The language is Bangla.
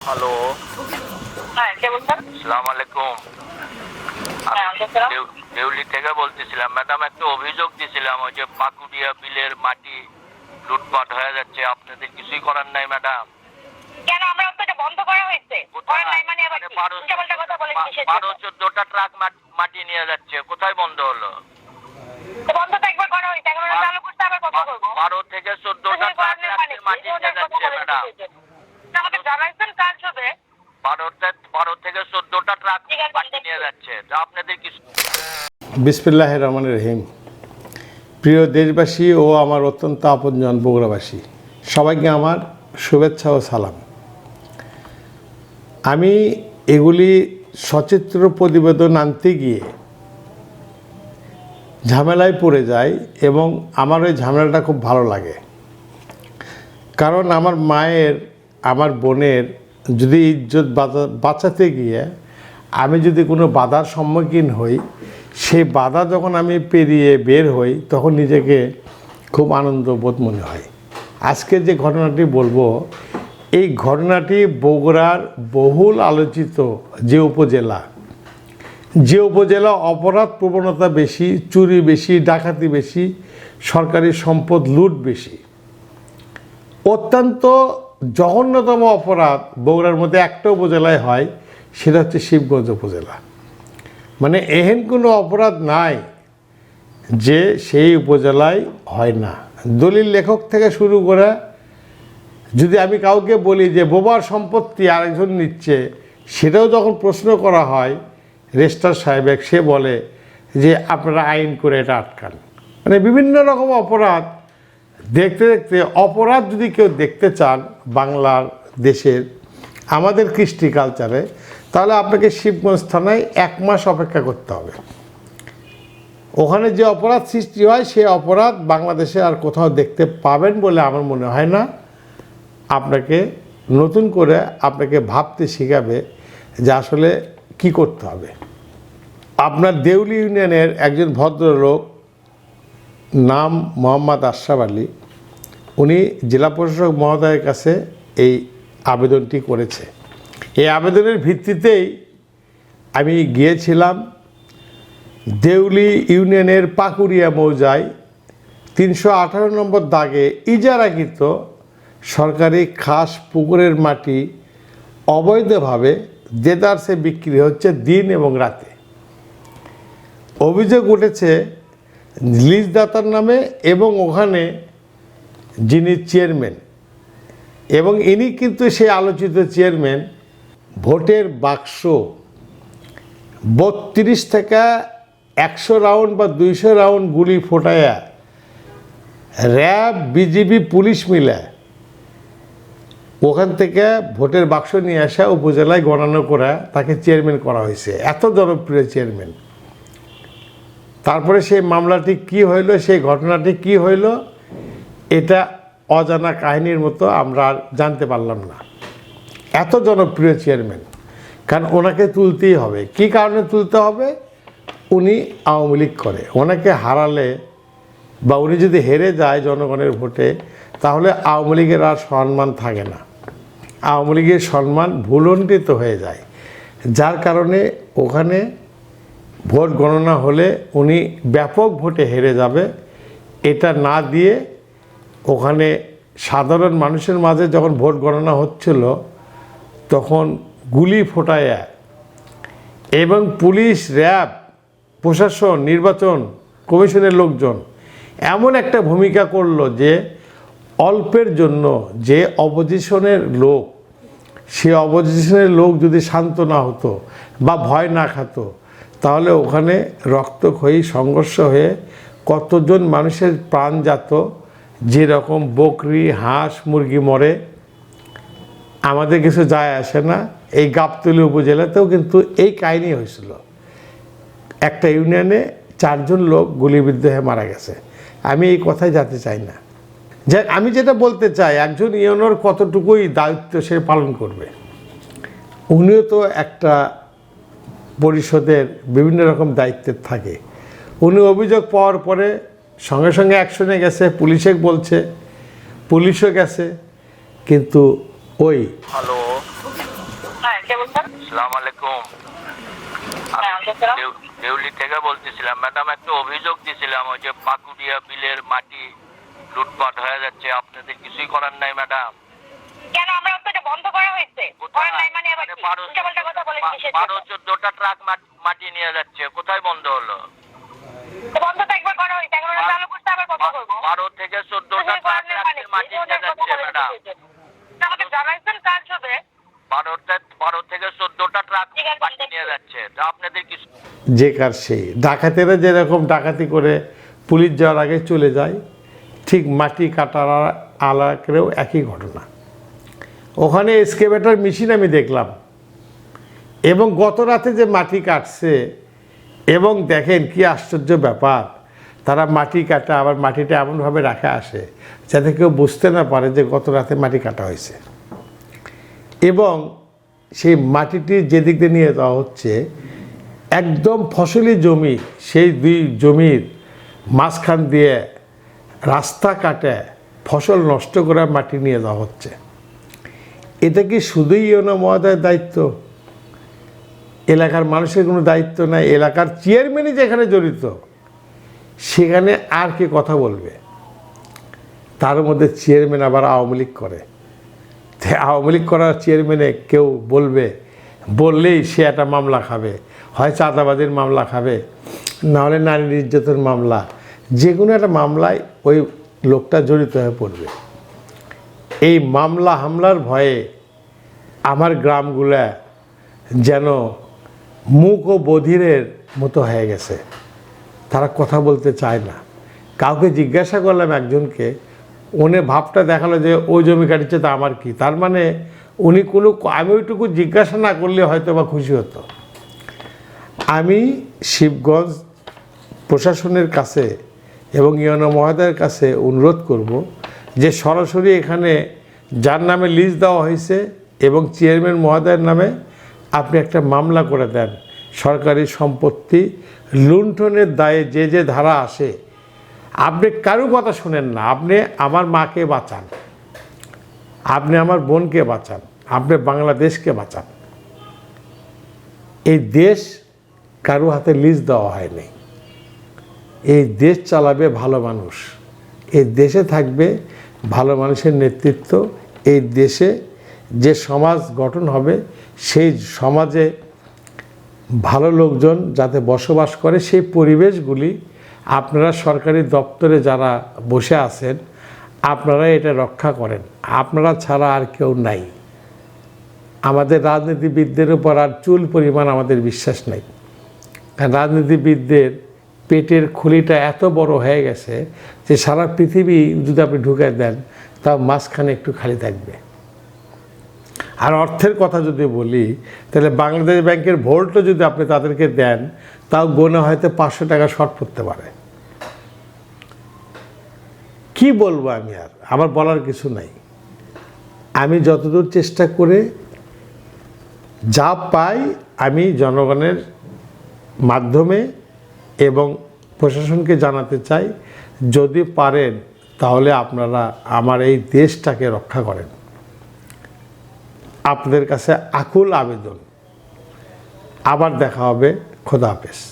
হ্যালো হ্যাঁ কে বলছেন সালাম আলাইকুম। দেউলি থেকে বলতেছিলাম ম্যাডাম একটা অভিযোগ দিয়েছিলাম ওই যে পাকুড়িয়া বিলের মাটি লুটপাট হয়ে যাচ্ছে আপনাদের কিছুই করার নাই ম্যাডাম। কেন আমরা তো বন্ধ করা হয়েছে? করার নাই মানে আবার বারো কথা বলেন বারো চোদ্দটা ট্রাক মাটি নিয়ে যাচ্ছে কোথায় বন্ধ হলো? বন্ধ তো একবার করা হয়েছে এখন চালু করতে আবার কথা বলব। বারো থেকে চোদ্দটা ট্রাক মানে? মাটি নিয়ে যাচ্ছে ম্যাডাম? আমাকে জানাইছেন কাজ হবে বারোটা বারো থেকে চোদ্দটা ট্রাক নিয়ে যাচ্ছে। তা আপনাদের কিছু বিসমিল্লাহ রহমান রহিম। প্রিয় দেশবাসী ও আমার অত্যন্ত আপনজন বগুড়াবাসী সবাইকে আমার শুভেচ্ছা ও সালাম। আমি এগুলি সচিত্র প্রতিবেদন আনতে গিয়ে ঝামেলায় পড়ে যাই এবং আমার ওই ঝামেলাটা খুব ভালো লাগে। কারণ আমার মায়ের আমার বোনের যদি ইজ্জত বাঁচা- বাঁচাতে গিয়ে আমি যদি কোনো বাধার সম্মুখীন হই সেই বাধা যখন আমি পেরিয়ে বের হই, তখন নিজেকে খুব আনন্দ বোধ মনে হয়। আজকে যে ঘটনাটি বলব, এই ঘটনাটি বগুড়ার বহুল আলোচিত যে উপজেলা যে উপজেলা অপরাধ প্রবণতা বেশি, চুরি বেশি, ডাকাতি বেশি, সরকারি সম্পদ লুট বেশি, অত্যন্ত জঘন্যতম অপরাধ বগুড়ার মধ্যে একটা উপজেলায় হয়, সেটা হচ্ছে শিবগঞ্জ উপজেলা। মানে এহেন কোনো অপরাধ নাই যে সেই উপজেলায় হয় না। দলিল লেখক থেকে শুরু করে যদি আমি কাউকে বলি যে বোবার সম্পত্তি আরেকজন নিচ্ছে, সেটাও যখন প্রশ্ন করা হয় রেস্টার সাহেবেক সে বলে যে আপনারা আইন করে এটা আটকান। মানে বিভিন্ন রকম অপরাধ দেখতে দেখতে অপরাধ যদি কেউ দেখতে চান বাংলার দেশের, আমাদের কৃষ্টি কালচারে তাহলে আপনাকে শিবগঞ্জ থানায় এক মাস অপেক্ষা করতে হবে। ওখানে যে অপরাধ সৃষ্টি হয়, সেই অপরাধ বাংলাদেশে আর কোথাও দেখতে পাবেন বলে আমার মনে হয় না। আপনাকে নতুন করে আপনাকে ভাবতে শেখাবে যে আসলে কি করতে হবে। আপনার দেউলি ইউনিয়নের একজন ভদ্রলোক নাম মোহাম্মদ আশরাফ আলী। উনি জেলা প্রশাসক মহোদয়ের কাছে এই আবেদনটি করেছে। এই আবেদনের ভিত্তিতেই আমি গিয়েছিলাম দেউলি ইউনিয়নের পাকুড়িয়া মৌজায় তিনশো আঠারো নম্বর দাগে ইজারাকৃত সরকারি খাস পুকুরের মাটি অবৈধভাবে দেদারসে বিক্রি হচ্ছে দিন এবং রাতে। অভিযোগ উঠেছে লিজদাতার নামে এবং ওখানে যিনি চেয়ারম্যান। এবং ইনি কিন্তু সেই আলোচিত চেয়ারম্যান, ভোটের বাক্স বত্রিশ থেকে একশো রাউন্ড বা দুইশো রাউন্ড গুলি ফোটায়া র্যাব, বিজিবি, পুলিশ মিলে ওখান থেকে ভোটের বাক্স নিয়ে আসা, উপজেলায় গণনা করা, তাকে চেয়ারম্যান করা হয়েছে। এত জনপ্রিয় চেয়ারম্যান। তারপরে সেই মামলাটি কি হইল, সেই ঘটনাটি কি হইল, এটা অজানা কাহিনীর মতো আমরা আর জানতে পারলাম না। এত জনপ্রিয় চেয়ারম্যান, কারণ ওনাকে তুলতেই হবে। কি কারণে তুলতে হবে? উনি আওয়ামী লীগ করে। ওনাকে হারালে বা উনি যদি হেরে যায় জনগণের ভোটে, তাহলে আওয়ামী লীগের আর সম্মান থাকে না। আওয়ামী লীগের সম্মান ভুলণ্ঠিত হয়ে যায়। যার কারণে ওখানে ভোট গণনা হলে উনি ব্যাপক ভোটে হেরে যাবে। এটা না দিয়ে ওখানে সাধারণ মানুষের মাঝে যখন ভোট গণনা হচ্ছিল, তখন গুলি ফোটায় এবং পুলিশ, র্যাব, প্রশাসন, নির্বাচন কমিশনের লোকজন এমন একটা ভূমিকা করল যে, অল্পের জন্য যে অপোজিশনের লোক, সে অপোজিশনের লোক যদি শান্ত না হতো বা ভয় না খাতো তাহলে ওখানে রক্তক্ষয়ী সংঘর্ষ হয়ে কতজন মানুষের প্রাণ যাত? যেরকম বকরি, হাঁস, মুরগি মরে। আমাদের কিছু যায় আসে না। এই গাবতলী উপজেলাতেও কিন্তু এই কাহিনী হয়েছিল। একটা ইউনিয়নে চারজন লোক গুলিবিদ্ধ হয়ে মারা গেছে। আমি এই কথাই যেতে চাই না। যে আমি যেটা বলতে চাই, একজন ইউনিয়নের কতটুকুই দায়িত্ব সে পালন করবে? উনিও তো একটা পরিষদের বিভিন্ন রকম দায়িত্বের থাকে। উনি অভিযোগ পাওয়ার পরে সঙ্গে সঙ্গে অ্যাকশনে গেছে পুলিশে বলছে পুলিশও গেছে কিন্তু ওই হ্যালো। হ্যাঁ কে বলছেন আসসালামু আলাইকুম। হ্যাঁ, দেউলি থেকে বলতেছিলাম ম্যাডাম একটা অভিযোগ দিয়েছিলাম ওই যে পাকুড়িয়া বিলের মাটি লুটপাট হয়ে যাচ্ছে আপনাদের কিছুই করার নাই ম্যাডাম। কেন? আমরা তো বন্ধ করা হয়েছে। করার নাই মানে আবার কি? বারো? চোদ্দটা ট্রাক মাটি নিয়ে যাচ্ছে। কোথায় বন্ধ হলো? বন্ধ তো একবার করা হয়েছে। এখন চালু করতে আবার কথা বলব বারো থেকে চোদ্দটা ট্রাক নাই মানে মাটি নিয়ে যাচ্ছে ম্যাডাম। আমাকে জানাইছেন কাজ হবে। বারোটা বারো থেকে চোদ্দটা ট্রাক মাটি নিয়ে যাচ্ছে। তা আপনাদের কিছু যে কার সেই ডাকাতেরা যেরকম ডাকাতি করে পুলিশ যাওয়ার আগে চলে যায় ঠিক মাটি কাটার আলাকেও একই ঘটনা। ওখানে এসকেভেটার মেশিন আমি দেখলাম। এবং গত রাতে যে মাটি কাটছে, এবং দেখেন কি আশ্চর্য ব্যাপার, তারা মাটি কাটা, আবার মাটিটা এমনভাবে রাখা আসে যাতে কেউ বুঝতে না পারে যে গত রাতে মাটি কাটা হয়েছে। এবং সেই মাটিটি যেদিক দিয়ে নিয়ে যাওয়া হচ্ছে, একদম ফসলি জমি, সেই দুই জমির মাঝখান দিয়ে রাস্তা কাটে, ফসল নষ্ট করে মাটি নিয়ে যাওয়া হচ্ছে। এটা কি শুধুই ইউনো মহোদয়ের দায়িত্ব? এলাকার মানুষের কোনো দায়িত্ব নাই, এলাকার চেয়ারম্যানই যেখানে জড়িত, সেখানে আর কে কথা বলবে? তার মধ্যে চেয়ারম্যান আবার আওয়ামী লীগ করে। আওয়ামী লীগ করার চেয়ারম্যানে কেউ বলবে, বললেই সে একটা মামলা খাবে, হয় চাঁদাবাদের মামলা খাবে, নাহলে নারী নির্যাতন মামলা যে কোনো একটা মামলায় ওই লোকটা জড়িত হয়ে পড়বে। এই মামলা হামলার ভয়ে আমার গ্রামগুলা যেন মুখ ও বধিরের মতো হয়ে গেছে। তারা কথা বলতে চায় না। কাউকে জিজ্ঞাসা করলাম একজনকে, উনি ভাবটা দেখাল যে ওই জমি কাটিচ্ছে তা আমার কি? তার মানে উনি কোনো, আমি ওইটুকু জিজ্ঞাসা না করলে হয়তো বা খুশি হতো। আমি শিবগঞ্জ প্রশাসনের কাছে এবং ইয়নো মহোদয়ের কাছে অনুরোধ করব যে, সরাসরি এখানে যার নামে লিজ দেওয়া হয়েছে এবং চেয়ারম্যান মহোদয়ের নামে আপনি একটা মামলা করে দেন। সরকারি সম্পত্তি লুণ্ঠনের দায়ে যে যে ধারা আসে, আপনি কারও কথা শুনেন না। আপনি আমার মাকে বাঁচান। আপনি আমার বোনকে বাঁচান। আপনি বাংলাদেশকে বাঁচান। এই দেশ কারও হাতে লিজ দেওয়া হয়নি। এই দেশ চালাবে ভালো মানুষ। এই দেশে থাকবে ভালো মানুষের নেতৃত্ব। এই দেশে যে সমাজ গঠন হবে, সেই সমাজে ভালো লোকজন যাতে বসবাস করে, সেই পরিবেশগুলি আপনারা সরকারি দপ্তরে যারা বসে আছেন, আপনারা এটা রক্ষা করেন। আপনারা ছাড়া আর কেউ নাই। আমাদের রাজনীতিবিদদের উপর আর চুল পরিমাণ আমাদের বিশ্বাস নেই। রাজনীতিবিদদের পেটের খুলিটা এত বড় হয়ে গেছে যে সারা পৃথিবী যদি আপনি ঢুকে দেন, তাও মাঝখানে একটু খালি থাকবে। আর অর্থের কথা যদি বলি, তাহলে বাংলাদেশ ব্যাংকের ভোল্টও যদি আপনি তাদেরকে দেন, তাও গোনা হয়তো পাঁচশো টাকা শর্ট পড়তে পারে। কি বলব আমি আর? আমার বলার কিছু নাই। আমি যতদূর চেষ্টা করে যা পাই আমি জনগণের মাধ্যমে এবং প্রশাসনকে জানাতে চাই। যদি পারেন, তাহলে আপনারা আমার এই দেশটাকে রক্ষা করেন। আপনাদের কাছে আকুল আবেদন। আবার দেখা হবে। খোদা হাফেজ।